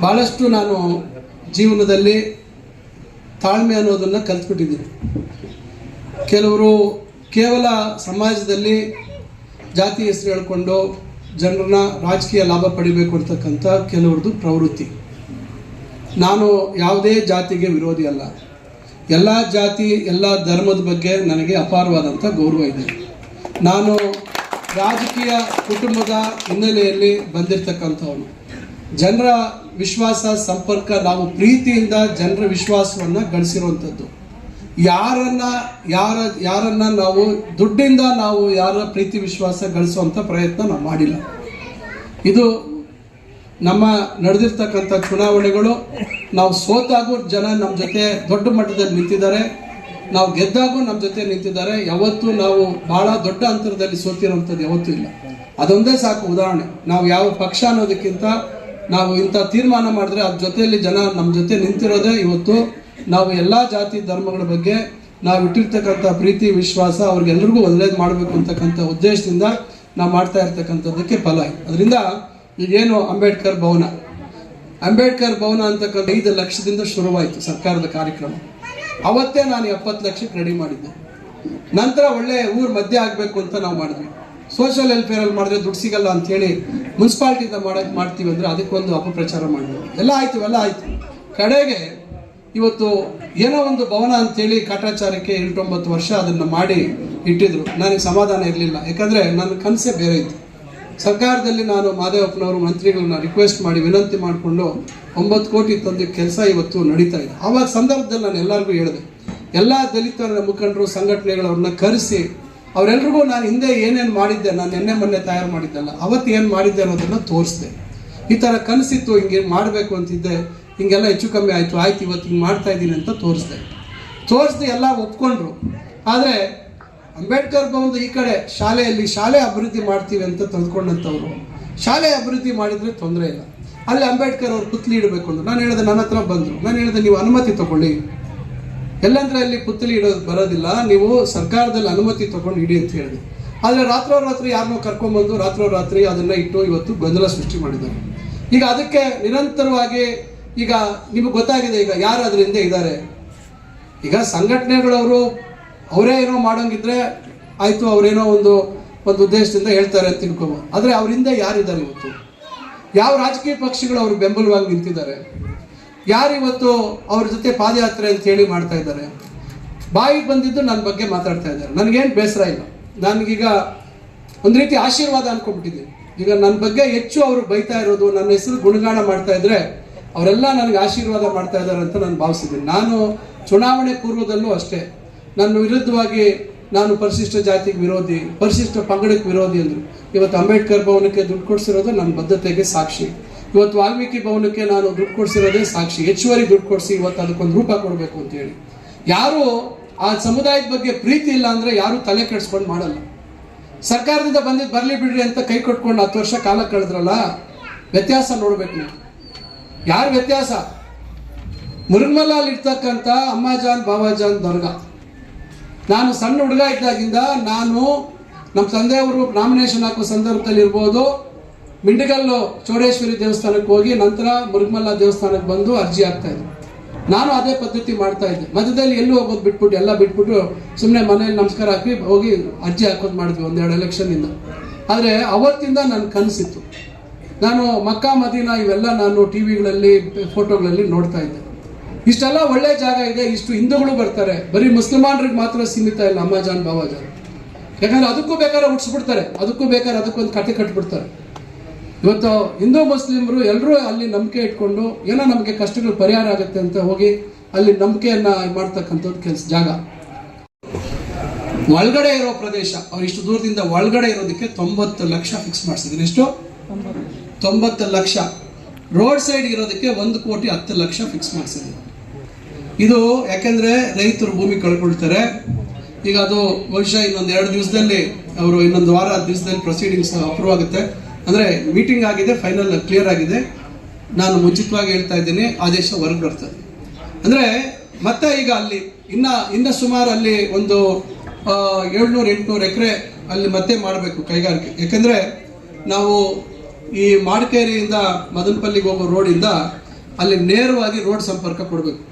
ಭಾಳಷ್ಟು ನಾನು ಜೀವನದಲ್ಲಿ ತಾಳ್ಮೆ ಅನ್ನೋದನ್ನು ಕಲ್ತ್ಬಿಟ್ಟಿದ್ದೀನಿ. ಕೆಲವರು ಕೇವಲ ಸಮಾಜದಲ್ಲಿ ಜಾತಿ ಹೆಸರು ಹೇಳ್ಕೊಂಡು ಜನರನ್ನ ರಾಜಕೀಯ ಲಾಭ ಪಡಿಬೇಕು ಅಂತಕ್ಕಂಥ ಕೆಲವ್ರದ್ದು ಪ್ರವೃತ್ತಿ. ನಾನು ಯಾವುದೇ ಜಾತಿಗೆ ವಿರೋಧಿ ಅಲ್ಲ. ಎಲ್ಲ ಜಾತಿ, ಎಲ್ಲ ಧರ್ಮದ ಬಗ್ಗೆ ನನಗೆ ಅಪಾರವಾದಂಥ ಗೌರವ ಇದೆ. ನಾನು ರಾಜಕೀಯ ಕುಟುಂಬದ ಹಿನ್ನೆಲೆಯಲ್ಲಿ ಬಂದಿರತಕ್ಕಂಥವನು. ಜನರ ವಿಶ್ವಾಸ, ಸಂಪರ್ಕ, ನಾವು ಪ್ರೀತಿಯಿಂದ ಜನರ ವಿಶ್ವಾಸವನ್ನು ಗಳಿಸಿರುವಂಥದ್ದು. ಯಾರನ್ನ, ಯಾರ, ಯಾರನ್ನ ನಾವು, ದುಡ್ಡಿಂದ ನಾವು ಯಾರ ಪ್ರೀತಿ, ವಿಶ್ವಾಸ ಗಳಿಸುವಂಥ ಪ್ರಯತ್ನ ನಾವು ಮಾಡಿಲ್ಲ. ಇದು ನಮ್ಮ ನಡೆದಿರ್ತಕ್ಕಂಥ ಚುನಾವಣೆಗಳು, ನಾವು ಸೋತಾಗೂ ಜನ ನಮ್ಮ ಜೊತೆ ದೊಡ್ಡ ಮಟ್ಟದಲ್ಲಿ ನಿಂತಿದ್ದಾರೆ. ನಾವು ಗೆದ್ದಾಗೂ ನಮ್ಮ ಜೊತೆ ನಿಂತಿದ್ದಾರೆ. ಯಾವತ್ತೂ ನಾವು ಬಹಳ ದೊಡ್ಡ ಅಂತರದಲ್ಲಿ ಸೋತಿರುವಂಥದ್ದು ಯಾವತ್ತೂ ಇಲ್ಲ. ಅದೊಂದೇ ಸಾಕು ಉದಾಹರಣೆ. ನಾವು ಯಾವ ಪಕ್ಷ ಅನ್ನೋದಕ್ಕಿಂತ ನಾವು ಇಂಥ ತೀರ್ಮಾನ ಮಾಡಿದ್ರೆ ಅದ್ರ ಜೊತೆಯಲ್ಲಿ ಜನ ನಮ್ಮ ಜೊತೆ ನಿಂತಿರೋದೇ ಇವತ್ತು. ನಾವು ಎಲ್ಲ ಜಾತಿ ಧರ್ಮಗಳ ಬಗ್ಗೆ ನಾವು ಇಟ್ಟಿರ್ತಕ್ಕಂಥ ಪ್ರೀತಿ, ವಿಶ್ವಾಸ ಅವ್ರಿಗೆಲ್ಲರಿಗೂ ಒಳ್ಳೇದು ಮಾಡಬೇಕು ಅಂತಕ್ಕಂಥ ಉದ್ದೇಶದಿಂದ ನಾವು ಮಾಡ್ತಾ ಇರ್ತಕ್ಕಂಥದ್ದಕ್ಕೆ ಫಲ ಅದರಿಂದ ಈಗೇನು ಅಂಬೇಡ್ಕರ್ ಭವನ. ಅಂಬೇಡ್ಕರ್ ಭವನ ಅಂತಕ್ಕಂಥ ಐದು ಲಕ್ಷದಿಂದ ಶುರುವಾಯಿತು ಸರ್ಕಾರದ ಕಾರ್ಯಕ್ರಮ. ಅವತ್ತೇ ನಾನು ಎಪ್ಪತ್ತು ಲಕ್ಷಕ್ಕೆ ರೆಡಿ ಮಾಡಿದ್ದೆ. ನಂತರ ಒಳ್ಳೆ ಊರು ಮಧ್ಯೆ ಆಗಬೇಕು ಅಂತ ನಾವು ಮಾಡಿದ್ವಿ. ಸೋಷಿಯಲ್ ವೆಲ್ಫೇರಲ್ಲಿ ಮಾಡಿದ್ರೆ ದುಡ್ಡು ಸಿಗಲ್ಲ ಅಂತೇಳಿ ಮುನ್ಸಿಪಾಲ್ಟಿಯಿಂದ ಮಾಡಕ್ಕೆ ಮಾಡ್ತೀವಿ ಅಂದ್ರೆ ಅದಕ್ಕೊಂದು ಅಪಪ್ರಚಾರ ಮಾಡಿದ್ರು ಎಲ್ಲ ಆಯ್ತು ಎಲ್ಲ ಆಯ್ತು. ಕಡೆಗೆ ಇವತ್ತು ಏನೋ ಒಂದು ಭವನ ಅಂತೇಳಿ ಕಾಟಾಚಾರಕ್ಕೆ ಎಂಟೊಂಬತ್ತು ವರ್ಷ ಅದನ್ನು ಮಾಡಿ ಇಟ್ಟಿದ್ರು. ನನಗೆ ಸಮಾಧಾನ ಇರಲಿಲ್ಲ. ಯಾಕಂದರೆ ನನ್ನ ಕನಸೇ ಬೇರೆ ಇತ್ತು. ಸರ್ಕಾರದಲ್ಲಿ ನಾನು ಮಾದೇವಪ್ಪನವರು ಮಂತ್ರಿಗಳನ್ನ ರಿಕ್ವೆಸ್ಟ್ ಮಾಡಿ ವಿನಂತಿ ಮಾಡಿಕೊಂಡು ಒಂಬತ್ತು ಕೋಟಿ ತಂದು ಕೆಲಸ ಇವತ್ತು ನಡೀತಾ ಇದೆ. ಆವಾಗ ಸಂದರ್ಭದಲ್ಲಿ ನಾನು ಎಲ್ಲರಿಗೂ ಹೇಳಿದೆ. ಎಲ್ಲ ದಲಿತರ ಮುಖಂಡರು, ಸಂಘಟನೆಗಳವ್ರನ್ನ ಕರೆಸಿ ಅವರೆಲ್ರಿಗೂ ನಾನು ಹಿಂದೆ ಏನೇನು ಮಾಡಿದ್ದೆ, ನಾನು ನಿನ್ನೆ ಮೊನ್ನೆ ತಯಾರು ಮಾಡಿದ್ದೆಲ್ಲ, ಅವತ್ತು ಏನು ಮಾಡಿದ್ದೆ ಅನ್ನೋದನ್ನು ತೋರಿಸ್ದೆ. ಈ ಥರ ಕನಸಿತ್ತು, ಹಿಂಗೆ ಮಾಡಬೇಕು ಅಂತಿದ್ದೆ, ಹಿಂಗೆಲ್ಲ ಹೆಚ್ಚು ಕಮ್ಮಿ ಆಯಿತು, ಆಯ್ತು, ಇವತ್ತು ಹಿಂಗೆ ಮಾಡ್ತಾ ಇದ್ದೀನಿ ಅಂತ ತೋರಿಸ್ದೆ. ತೋರಿಸ್ದೆ ಎಲ್ಲ ಒಪ್ಕೊಂಡ್ರು. ಆದರೆ ಅಂಬೇಡ್ಕರ್ ಭವನದ ಈ ಕಡೆ ಶಾಲೆಯಲ್ಲಿ ಶಾಲೆ ಅಭಿವೃದ್ಧಿ ಮಾಡ್ತೀವಿ ಅಂತ ತಂದ್ಕೊಂಡಂಥವ್ರು. ಶಾಲೆ ಅಭಿವೃದ್ಧಿ ಮಾಡಿದರೆ ತೊಂದರೆ ಇಲ್ಲ. ಅಲ್ಲಿ ಅಂಬೇಡ್ಕರ್ ಅವ್ರು ಪುತ್ಲಿ ಇಡಬೇಕು ಅಂದರು. ನಾನು ಹೇಳಿದೆ, ನನ್ನ ಹತ್ರ ಬಂದರು. ನಾನು ಹೇಳಿದೆ, ನೀವು ಅನುಮತಿ ತಗೊಳ್ಳಿ. ಎಲ್ಲಂದ್ರೆ ಅಲ್ಲಿ ಪುತ್ತಲಿ ಇಡೋದು ಬರೋದಿಲ್ಲ. ನೀವು ಸರ್ಕಾರದಲ್ಲಿ ಅನುಮತಿ ತಗೊಂಡು ಇಡಿ ಅಂತ ಹೇಳಿದೆ ಆದರೆ ರಾತ್ರೋರಾತ್ರಿ ಯಾರನ್ನೋ ರಾತ್ರೋ ರಾತ್ರಿ ಅದನ್ನ ಇಟ್ಟು ಇವತ್ತು ಗೊಂದಲ ಸೃಷ್ಟಿ ಮಾಡಿದ್ದಾರೆ. ಈಗ ಅದಕ್ಕೆ ನಿರಂತರವಾಗಿ ಈಗ ನಿಮಗೆ ಗೊತ್ತಾಗಿದೆ, ಈಗ ಯಾರು ಅದ್ರ ಹಿಂದೆ ಇದ್ದಾರೆ? ಈಗ ಸಂಘಟನೆಗಳವರು ಅವರೇ ಏನೋ ಮಾಡೋಂಗಿದ್ರೆ ಆಯಿತು, ಅವರೇನೋ ಒಂದು ಒಂದು ಉದ್ದೇಶದಿಂದ ಹೇಳ್ತಾರೆ ಅಂತ ತಿಳ್ಕೊಬೋದು. ಆದರೆ ಅವರಿಂದ ಯಾರಿದ್ದಾರೆ ಇವತ್ತು? ಯಾವ ರಾಜಕೀಯ ಪಕ್ಷಗಳು ಅವ್ರ ಬೆಂಬಲವಾಗಿ ನಿಂತಿದ್ದಾರೆ? ಯಾರು ಇವತ್ತು ಅವ್ರ ಜೊತೆ ಪಾದಯಾತ್ರೆ ಅಂತ ಹೇಳಿ ಮಾಡ್ತಾ ಇದ್ದಾರೆ? ಬಾಯಿಗೆ ಬಂದಿದ್ದು ನನ್ನ ಬಗ್ಗೆ ಮಾತಾಡ್ತಾ ಇದ್ದಾರೆ. ನನಗೇನು ಬೇಸರ ಇಲ್ಲ. ನನಗೀಗ ಒಂದು ರೀತಿ ಆಶೀರ್ವಾದ ಅನ್ಕೊಂಡ್ಬಿಟ್ಟಿದ್ದೀನಿ ಈಗ ನನ್ನ ಬಗ್ಗೆ ಹೆಚ್ಚು ಅವರು ಬೈತಾ ಇರೋದು, ನನ್ನ ಹೆಸರು ಗುಣಗಾನ ಮಾಡ್ತಾ ಇದ್ರೆ ಅವರೆಲ್ಲ ನನಗೆ ಆಶೀರ್ವಾದ ಮಾಡ್ತಾ ಇದ್ದಾರೆ ಅಂತ ನಾನು ಭಾವಿಸಿದ್ದೀನಿ. ನಾನು ಚುನಾವಣೆ ಪೂರ್ವದಲ್ಲೂ ಅಷ್ಟೇ. ನನ್ನ ವಿರುದ್ಧವಾಗಿ ನಾನು ಪರಿಶಿಷ್ಟ ಜಾತಿಗೆ ವಿರೋಧಿ, ಪರಿಶಿಷ್ಟ ಪಂಗಡಕ್ಕೆ ವಿರೋಧಿ ಅಂದರು. ಇವತ್ತು ಅಂಬೇಡ್ಕರ್ ಭವನಕ್ಕೆ ದುಡ್ಡು ಕೊಡಿಸಿರೋದು ನನ್ನ ಬದ್ಧತೆಗೆ ಸಾಕ್ಷಿ. ಇವತ್ತು ವಾಲ್ಮೀಕಿ ಭವನಕ್ಕೆ ನಾನು ದುಡ್ಡು ಕೊಡಿಸಿರೋದೇ ಸಾಕ್ಷಿ. ಹೆಚ್ಚುವರಿ ದುಡ್ಡು ಕೊಡಿಸಿ ಇವತ್ತು ಅದಕ್ಕೊಂದು ರೂಪ ಕೊಡಬೇಕು ಅಂತೇಳಿ ಯಾರು ಆ ಸಮುದಾಯದ ಬಗ್ಗೆ ಪ್ರೀತಿ ಇಲ್ಲ ಅಂದರೆ ಯಾರು ತಲೆ ಕೆಡಿಸ್ಕೊಂಡು ಮಾಡಲ್ಲ. ಸರ್ಕಾರದಿಂದ ಬಂದಿದ್ದು ಬರಲಿ ಬಿಡ್ರಿ ಅಂತ ಕೈ ಕೊಟ್ಕೊಂಡು ಹತ್ತು ವರ್ಷ ಕಾಲ ಕಳೆದ್ರಲ್ಲ, ವ್ಯತ್ಯಾಸ ನೋಡ್ಬೇಕು ನೀವು. ಯಾರು ವ್ಯತ್ಯಾಸ? ಮುರುಗಮಲಲ್ಲಿ ಇರ್ತಕ್ಕಂಥ ಅಮ್ಮಾಜಾನ್, ಬಾಬಾಜಾನ್ ದರ್ಗಾ. ನಾನು ಸಣ್ಣ ಹುಡುಗ ಇದ್ದಾಗಿಂದ ನಾನು ನಮ್ಮ ತಂದೆಯವರು ನಾಮಿನೇಷನ್ ಹಾಕೋ ಸಂದರ್ಭದಲ್ಲಿ ಇರ್ಬೋದು ಮಿಂಡಗಲ್ಲು ಚೌಡೇಶ್ವರಿ ದೇವಸ್ಥಾನಕ್ಕೆ ಹೋಗಿ ನಂತರ ಮುರುಗಮಲ್ಲ ದೇವಸ್ಥಾನಕ್ಕೆ ಬಂದು ಅರ್ಜಿ ಹಾಕ್ತಾ ಇದ್ದೆ. ನಾನು ಅದೇ ಪದ್ಧತಿ ಮಾಡ್ತಾ ಇದ್ದೆ. ಮಧ್ಯದಲ್ಲಿ ಎಲ್ಲೂ ಹೋಗೋದು ಬಿಟ್ಬಿಟ್ಟು, ಎಲ್ಲ ಬಿಟ್ಬಿಟ್ಟು ಸುಮ್ಮನೆ ಮನೇಲಿ ನಮಸ್ಕಾರ ಹಾಕಿ ಹೋಗಿ ಅರ್ಜಿ ಹಾಕೋದು ಮಾಡಿದ್ವಿ ಒಂದೆರಡು ಎಲೆಕ್ಷನ್ನಿಂದ ಆದರೆ ಅವತ್ತಿಂದ ನನ್ನ ಕನಸಿತ್ತು. ನಾನು ಮಕ್ಕಾ, ಮದೀನ ಇವೆಲ್ಲ ನಾನು ಟಿ ವಿಗಳಲ್ಲಿ ಫೋಟೋಗಳಲ್ಲಿ ನೋಡ್ತಾ ಇದ್ದೆ. ಇಷ್ಟೆಲ್ಲ ಒಳ್ಳೆ ಜಾಗ ಇದೆ, ಇಷ್ಟು ಹಿಂದೂಗಳು ಬರ್ತಾರೆ. ಬರೀ ಮುಸ್ಲಿಮಾನ್ರಿಗೆ ಮಾತ್ರ ಸೀಮಿತ ಇಲ್ಲ, ಅಮ್ಮಾಜಾನ್, ಬಾಬಾಜಾನ್. ಯಾಕಂದ್ರೆ ಅದಕ್ಕೂ ಬೇಕಾದ್ರೆ ಹುಡ್ಸ್ಬಿಡ್ತಾರೆ ಅದಕ್ಕೂ ಬೇಕಾದ್ರೆ ಅದಕ್ಕೊಂದು ಕತೆ ಕಟ್ಬಿಡ್ತಾರೆ. ಇವತ್ತು ಹಿಂದೂ ಮುಸ್ಲಿಮರು ಎಲ್ಲರೂ ಅಲ್ಲಿ ನಂಬಿಕೆ ಇಟ್ಕೊಂಡು ಏನೋ ನಮಗೆ ಕಷ್ಟಗಳು ಪರಿಹಾರ ಆಗುತ್ತೆ ಅಂತ ಹೋಗಿ ಅಲ್ಲಿ ನಂಬಿಕೆಯನ್ನ ಮಾಡ್ತಕ್ಕಂಥದ್ದು ಕೆಲಸ ಜಾಗ. ಒಳಗಡೆ ಇರೋ ಪ್ರದೇಶ, ಅವ್ರು ಇಷ್ಟು ದೂರದಿಂದ ಒಳಗಡೆ ಇರೋದಕ್ಕೆ ತೊಂಬತ್ತು ಲಕ್ಷ ಫಿಕ್ಸ್ ಮಾಡಿಸಿದ್ರು. ಎಷ್ಟು? ತೊಂಬತ್ತು ಲಕ್ಷ. ರೋಡ್ ಸೈಡ್ ಇರೋದಕ್ಕೆ ಒಂದು ಕೋಟಿ ಹತ್ತು ಲಕ್ಷ ಫಿಕ್ಸ್ ಮಾಡಿಸಿದ್ರು. ಇದು ಯಾಕೆಂದ್ರೆ ರೈತರು ಭೂಮಿ ಕಳ್ಕೊಳ್ತಾರೆ. ಈಗ ಅದು ಬಹುಶಃ ಇನ್ನೊಂದು ಎರಡು ದಿವಸದಲ್ಲಿ, ಅವರು ಇನ್ನೊಂದು ವಾರ ದಿವಸದಲ್ಲಿ ಪ್ರೊಸೀಡಿಂಗ್ಸ್ ಅಪ್ರೂವ್ ಆಗುತ್ತೆ. ಅಂದ್ರೆ ಮೀಟಿಂಗ್ ಆಗಿದೆ ಫೈನಲ್ ಕ್ಲಿಯರ್ ಆಗಿದೆ. ನಾನು ಮುಂಚಿತವಾಗಿ ಹೇಳ್ತಾ ಇದ್ದೀನಿ, ಆದೇಶ ಹೊರಗೆ ಬರ್ತದೆ. ಅಂದ್ರೆ ಮತ್ತೆ ಈಗ ಅಲ್ಲಿ ಇನ್ನ ಇನ್ನ ಸುಮಾರು ಅಲ್ಲಿ ಒಂದು ಏಳ್ನೂರು, ಎಂಟುನೂರು ಎಕರೆ ಅಲ್ಲಿ ಮತ್ತೆ ಮಾಡಬೇಕು ಕೈಗಾರಿಕೆ. ಯಾಕಂದ್ರೆ ನಾವು ಈ ಮಾಡ್ಕೇರಿಯಿಂದ ಮದನಪಲ್ಲಿಗೆ ಹೋಗೋ ರೋಡಿಂದ ಅಲ್ಲಿ ನೇರವಾಗಿ ರೋಡ್ ಸಂಪರ್ಕ ಕೊಡಬೇಕು.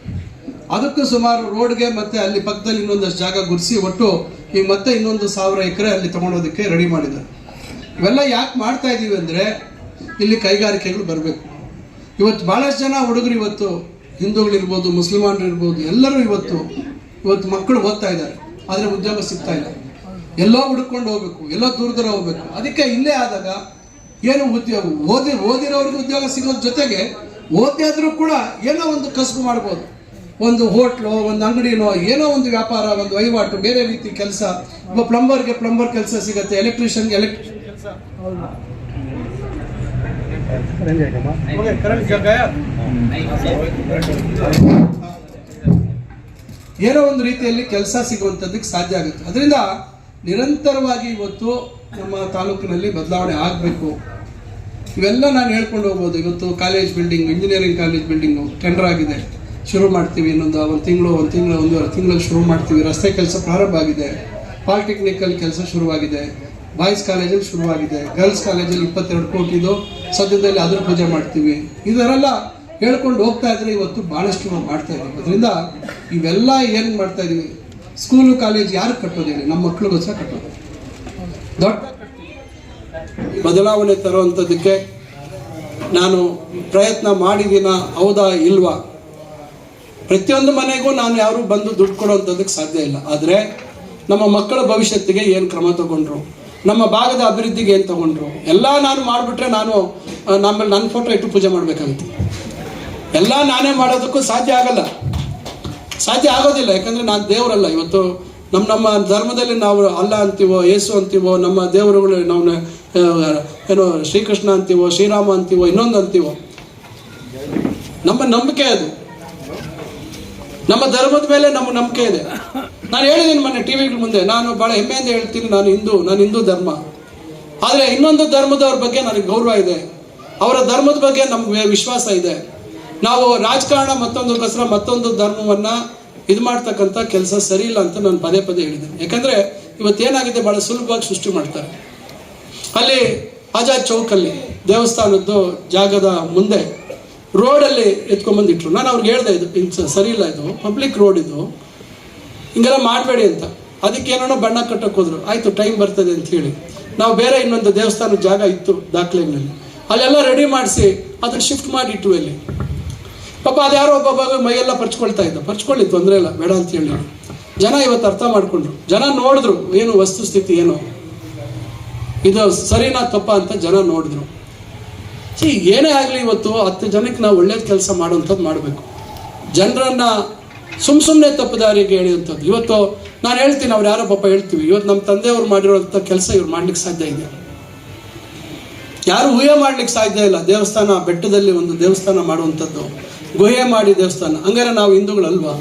ಅದಕ್ಕೂ ಸುಮಾರು ರೋಡ್ಗೆ ಮತ್ತೆ ಅಲ್ಲಿ ಪಕ್ಕದಲ್ಲಿ ಇನ್ನೊಂದಷ್ಟು ಜಾಗ ಗುರ್ಸಿ ಒಟ್ಟು ಈಗ ಮತ್ತೆ ಇನ್ನೊಂದು ಸಾವಿರ ಎಕರೆ ಅಲ್ಲಿ ತಗೊಂಡೋದಕ್ಕೆ ರೆಡಿ ಮಾಡಿದ್ದಾರೆ. ಇವೆಲ್ಲ ಯಾಕೆ ಮಾಡ್ತಾ ಇದ್ದೀವಿ ಅಂದರೆ ಇಲ್ಲಿ ಕೈಗಾರಿಕೆಗಳು ಬರಬೇಕು. ಇವತ್ತು ಭಾಳಷ್ಟು ಜನ ಹುಡುಗರು ಇವತ್ತು ಹಿಂದೂಗಳಿರ್ಬೋದು ಮುಸ್ಲಿಮಾನರು ಇರ್ಬೋದು ಎಲ್ಲರೂ ಇವತ್ತು ಇವತ್ತು ಮಕ್ಕಳು ಓದ್ತಾ ಇದ್ದಾರೆ. ಆದರೆ ಉದ್ಯೋಗ ಸಿಗ್ತಾ ಇಲ್ಲ. ಎಲ್ಲೋ ಹುಡ್ಕೊಂಡು ಹೋಗ್ಬೇಕು, ಎಲ್ಲೋ ದೂರ ದೂರ ಹೋಗ್ಬೇಕು. ಅದಕ್ಕೆ ಇಲ್ಲೇ ಆದಾಗ ಏನು ಉದ್ಯೋಗ? ಓದಿ ಓದಿರೋರಿಗೆ ಉದ್ಯೋಗ ಸಿಗೋದ್ರ ಜೊತೆಗೆ ಓದಿ ಆದ್ರೂ ಕೂಡ ಏನೋ ಒಂದು ಕಸುಬು ಮಾಡ್ಬೋದು. ಒಂದು ಹೋಟ್ಲು, ಒಂದು ಅಂಗಡಿನೋ, ಏನೋ ಒಂದು ವ್ಯಾಪಾರ, ಒಂದು ವಹಿವಾಟು, ಬೇರೆ ರೀತಿ ಕೆಲಸ. ಒಬ್ಬ ಪ್ಲಂಬರ್ಗೆ ಪ್ಲಂಬರ್ ಕೆಲಸ ಸಿಗುತ್ತೆ ಎಲೆಕ್ಟ್ರಿಷಿಯನ್ಗೆ ಎಲೆಕ್ಟ್ರಿ ಏನೋ ಒಂದು ರೀತಿಯಲ್ಲಿ ಕೆಲಸ ಸಿಗುವಂಥದ್ದಕ್ಕೆ ಸಾಧ್ಯ ಆಗುತ್ತೆ. ಅದರಿಂದ ನಿರಂತರವಾಗಿ ಇವತ್ತು ನಮ್ಮ ತಾಲೂಕಿನಲ್ಲಿ ಬದಲಾವಣೆ ಆಗಬೇಕು. ಇವೆಲ್ಲ ನಾನು ಹೇಳ್ಕೊಂಡು ಹೋಗ್ಬೋದು. ಇವತ್ತು college building engineering college building tender ಆಗಿದೆ. ಶುರು ಮಾಡ್ತೀವಿ ಇನ್ನೊಂದು ಒಂದು ತಿಂಗಳು ಒಂದು ತಿಂಗಳು ಒಂದೂವರೆ ತಿಂಗಳಲ್ಲಿ ಶುರು ಮಾಡ್ತೀವಿ. ರಸ್ತೆ ಕೆಲಸ ಪ್ರಾರಂಭ ಆಗಿದೆ. ಪಾಲಿಟೆಕ್ನಿಕಲ್ ಕೆಲಸ ಶುರುವಾಗಿದೆ. ಬಾಯ್ಸ್ ಕಾಲೇಜಲ್ಲಿ ಶುರುವಾಗಿದೆ. ಗರ್ಲ್ಸ್ ಕಾಲೇಜಲ್ಲಿ ಇಪ್ಪತ್ತೆರಡು ಕೋಟಿದು ಸದ್ಯದಲ್ಲಿ ಅದ್ರ ಪೂಜೆ ಮಾಡ್ತೀವಿ. ಇದರೆಲ್ಲ ಹೇಳ್ಕೊಂಡು ಹೋಗ್ತಾ ಇದ್ರೆ ಇವತ್ತು ಭಾಳಷ್ಟು ನಾವು ಮಾಡ್ತಾ ಇದ್ದೀವಿ. ಅದರಿಂದ ಇವೆಲ್ಲ ಏನು ಮಾಡ್ತಾ ಇದ್ದೀವಿ? ಸ್ಕೂಲು ಕಾಲೇಜ್ ಯಾರು ಕಟ್ಟೋದಿಲ್ಲ? ನಮ್ಮ ಮಕ್ಕಳಿಗೋಸ್ಕರ ಕಟ್ಟೋದು ದೊಡ್ಡ ಬದಲಾವಣೆ ತರುವಂಥದ್ದಕ್ಕೆ ನಾನು ಪ್ರಯತ್ನ ಮಾಡಿದ್ದೀನ ಹೌದಾ, ಇಲ್ವಾ? ಪ್ರತಿಯೊಂದು ಮನೆಗೂ ನಾನು ಯಾರು ಬಂದು ದುಡ್ಡು ಕೊಡುವಂಥದ್ದಕ್ಕೆ ಸಾಧ್ಯ ಇಲ್ಲ. ಆದರೆ ನಮ್ಮ ಮಕ್ಕಳ ಭವಿಷ್ಯತ್ತಿಗೆ ಏನು ಕ್ರಮ ತಗೊಂಡ್ರು? ನಮ್ಮ ಭಾಗದ ಅಭಿವೃದ್ಧಿಗೆ ಏನು ತಗೊಂಡ್ರು? ಎಲ್ಲ ನಾನು ಮಾಡಿಬಿಟ್ರೆ ನಾನು ನಮ್ಮ ನಮ್ಮಲ್ಲಿ ನನ್ನ ಫೋಟೋ ಇಟ್ಟು ಪೂಜೆ ಮಾಡಬೇಕಾಗುತ್ತೆ. ಎಲ್ಲ ನಾನೇ ಮಾಡೋದಕ್ಕೂ ಸಾಧ್ಯ ಆಗಲ್ಲ. ಸಾಧ್ಯ ಆಗೋದಿಲ್ಲ, ಯಾಕಂದ್ರೆ ನಾನು ದೇವರಲ್ಲ. ಇವತ್ತು ನಮ್ಮ ನಮ್ಮ ಧರ್ಮದಲ್ಲಿ ನಾವು ಅಲ್ಲ ಅಂತೀವೋ ಯೇಸು ಅಂತೀವೋ, ನಮ್ಮ ದೇವರುಗಳು ನಾವು ಏನೋ ಶ್ರೀಕೃಷ್ಣ ಅಂತೀವೋ, ಶ್ರೀರಾಮ ಅಂತೀವೋ, ಇನ್ನೊಂದು ಅಂತೀವೋ. ನಮ್ಮ ನಂಬಿಕೆ ಅದು. ನಮ್ಮ ಧರ್ಮದ ಮೇಲೆ ನಮ್ಮ ನಂಬಿಕೆ ಇದೆ. ನಾನು ಹೇಳಿದ್ದೀನಿ ಮೊನ್ನೆ ಟಿ ವಿಗಳ ಮುಂದೆ, ನಾನು ಭಾಳ ಹೆಮ್ಮೆಯಿಂದ ಹೇಳ್ತೀನಿ, ನಾನು ಹಿಂದೂ ನಾನು ಹಿಂದೂ ಧರ್ಮ. ಆದರೆ ಇನ್ನೊಂದು ಧರ್ಮದವ್ರ ಬಗ್ಗೆ ನನಗೆ ಗೌರವ ಇದೆ. ಅವರ ಧರ್ಮದ ಬಗ್ಗೆ ನಮಗೆ ವಿಶ್ವಾಸ ಇದೆ. ನಾವು ರಾಜಕಾರಣ ಮತ್ತೊಂದು, ಕಸರ ಮತ್ತೊಂದು ಧರ್ಮವನ್ನ ಇದು ಮಾಡ್ತಕ್ಕಂಥ ಕೆಲಸ ಸರಿ ಇಲ್ಲ ಅಂತ ನಾನು ಪದೇ ಪದೇ ಹೇಳಿದ್ದೀನಿ. ಯಾಕಂದ್ರೆ ಇವತ್ತೇನಾಗಿದೆ ಭಾಳ ಸುಲಭವಾಗಿ ಸೃಷ್ಟಿ ಮಾಡ್ತಾರೆ. ಅಲ್ಲಿ ಆಜಾದ್ ಚೌಕಲ್ಲಿ ದೇವಸ್ಥಾನದ್ದು ಜಾಗದ ಮುಂದೆ ರೋಡಲ್ಲಿ ಎತ್ಕೊಂಬಂದಿಟ್ರು ನಾನು ಅವ್ರಿಗೆ ಹೇಳ್ದೆ, ಇದು ಸರಿ ಇಲ್ಲ ಇದು ಪಬ್ಲಿಕ್ ರೋಡ್ ಇದು. ಹಿಂಗೆಲ್ಲ ಮಾಡಬೇಡಿ ಅಂತ. ಅದಕ್ಕೆ ಏನೋ ಬಣ್ಣ ಕಟ್ಟಕ್ಕೆ ಹೋದ್ರು. ಆಯ್ತು ಟೈಮ್ ಬರ್ತದೆ ಅಂತ ಹೇಳಿ. ನಾವು ಬೇರೆ ಇನ್ನೊಂದು ದೇವಸ್ಥಾನದ ಜಾಗ ಇತ್ತು ದಾಖಲೆಗಳಲ್ಲಿ ಅಲ್ಲೆಲ್ಲ ರೆಡಿ ಮಾಡಿಸಿ ಅದನ್ನು ಶಿಫ್ಟ್ ಮಾಡಿಟ್ಟು ಅಲ್ಲಿ. ಪಾಪ ಅದು ಯಾರೋ ಒಬ್ಬ ಮೈಯೆಲ್ಲ ಪರ್ಚ್ಕೊಳ್ತಾ ಇದ್ದ. ಪರ್ಚ್ಕೊಳ್ಳಿ, ತೊಂದರೆ ಇಲ್ಲ, ಬೇಡ ಅಂತ ಹೇಳಿ. ಜನ ಇವತ್ತು ಅರ್ಥ ಮಾಡ್ಕೊಂಡ್ರು. ಜನ ನೋಡಿದ್ರು ಏನು ವಸ್ತುಸ್ಥಿತಿ ಏನು. ಇದು ಸರಿನಾ ತಪ್ಪ ಅಂತ ಜನ ನೋಡಿದ್ರು. ಏನೇ ಆಗಲಿ ಇವತ್ತು ಹತ್ತು ಜನಕ್ಕೆ ನಾವು ಒಳ್ಳೇದು ಕೆಲಸ ಮಾಡುವಂಥದ್ದು ಮಾಡಬೇಕು. ಜನರನ್ನ ಸುಮ್ ಸುಮ್ಮನೆ ತಪ್ಪು ದಾರಿಗೆ ಇವತ್ತು ನಾನು ಹೇಳ್ತೀನಿ, ಅವ್ರು ಯಾರೋ ಪಾಪ ಹೇಳ್ತೀವಿ. ಇವತ್ತು ನಮ್ಮ ತಂದೆಯವ್ರು ಮಾಡಿರೋಂಥ ಕೆಲಸ ಇವ್ರು ಮಾಡ್ಲಿಕ್ಕೆ ಸಾಧ್ಯ ಇದೆ ಯಾರು ಊಹೆ ಮಾಡ್ಲಿಕ್ಕೆ ಸಾಧ್ಯ ಇಲ್ಲ. ದೇವಸ್ಥಾನ, ಬೆಟ್ಟದಲ್ಲಿ ಒಂದು ದೇವಸ್ಥಾನ ಮಾಡುವಂಥದ್ದು. ಗುಹೆ ಮಾಡಿ ದೇವಸ್ಥಾನ. ಹಂಗಾರೆ ನಾವು ಹಿಂದೂಗಳಲ್ವಾ?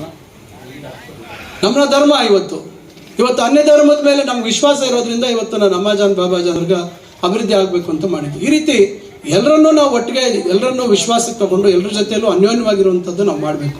ನಮ್ಮ ಧರ್ಮ ಇವತ್ತು. ಇವತ್ತು ಅನ್ಯ ಧರ್ಮದ ಮೇಲೆ ನಮ್ಗೆ ವಿಶ್ವಾಸ ಇರೋದ್ರಿಂದ ಇವತ್ತು ನಾನು ಅಮ್ಮಾಜಾನ್ ಬಾಬಾಜಾನ್ಗ ಅಭಿವೃದ್ಧಿ ಆಗಬೇಕು ಅಂತ ಮಾಡಿದ್ವಿ ಈ ರೀತಿ ಎಲ್ಲರನ್ನೂ ನಾವು ಒಟ್ಟಿಗೆ ಎಲ್ಲರನ್ನೂ ವಿಶ್ವಾಸಕ್ಕೆ ತಗೊಂಡು ಎಲ್ಲರ ಜೊತೆಯಲ್ಲೂ ಅನ್ಯೋನ್ಯವಾಗಿರುವಂಥದ್ದು ನಾವು ಮಾಡಬೇಕು.